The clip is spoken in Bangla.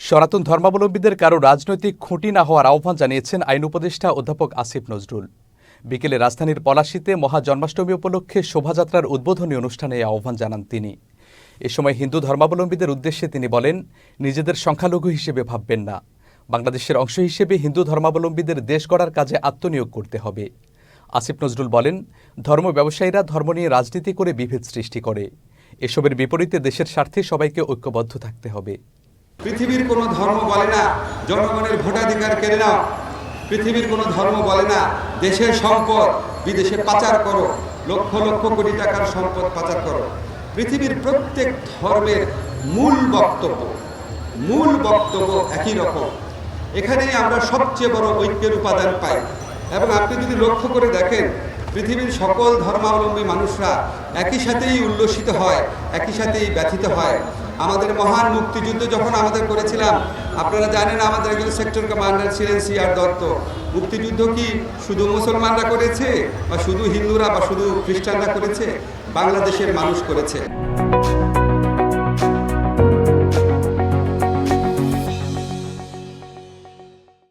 সনাতন ধর্মাবলম্বীদের কারও রাজনৈতিক খুঁটি না হওয়ার আহ্বান জানিয়েছেন আইন উপদেষ্টা অধ্যাপক আসিফ নজরুল। বিকেলে রাজধানীর পলাশীতে মহা জন্মাষ্টমী উপলক্ষে শোভাযাত্রার উদ্বোধনী অনুষ্ঠানে এই আহ্বান জানান তিনি। এ সময় হিন্দু ধর্মাবলম্বীদের উদ্দেশ্যে তিনি বলেন, নিজেদের সংখ্যালঘু হিসেবে ভাববেন না। বাংলাদেশের অংশ হিসেবে হিন্দু ধর্মাবলম্বীদের দেশ গড়ার কাজে আত্মনিয়োগ করতে হবে। আসিফ নজরুল বলেন, ধর্ম ব্যবসায়ীরা ধর্ম নিয়ে রাজনীতি করে বিভেদ সৃষ্টি করে। এসবের বিপরীতে দেশের স্বার্থে সবাইকে ঐক্যবদ্ধ থাকতে হবে। পৃথিবীর কোনো ধর্ম বলে না, জনগণের ভোটাধিকার কেড়ে নাও। পৃথিবীর কোনো ধর্ম বলে না, দেশের সম্পদ বিদেশে পাচার করো, লক্ষ লক্ষ কোটি টাকার সম্পদ পাচার করো। পৃথিবীর প্রত্যেক ধর্মের মূল বক্তব্য মূল বক্তব্য একই রকম। এখানেই আমরা সবচেয়ে বড় ঐক্যের উপাদান পাই। এবং আপনি যদি লক্ষ্য করে দেখেন, পৃথিবীর সকল ধর্মাবলম্বী মানুষরা একই সাথেই উল্লসিত হয়, একই সাথেই ব্যথিত হয়। আমাদের মহান মুক্তিযুদ্ধ যখন আমাদের করেছিলাম, আপনারা জানেন আমাদের একজন সেক্টর কমান্ডার ছিলেন সি আর দত্ত। মুক্তিযুদ্ধ কি শুধু মুসলমানরা করেছে বা শুধু হিন্দুরা বা শুধু খ্রিস্টানরা করেছে? বাংলাদেশের মানুষ করেছে।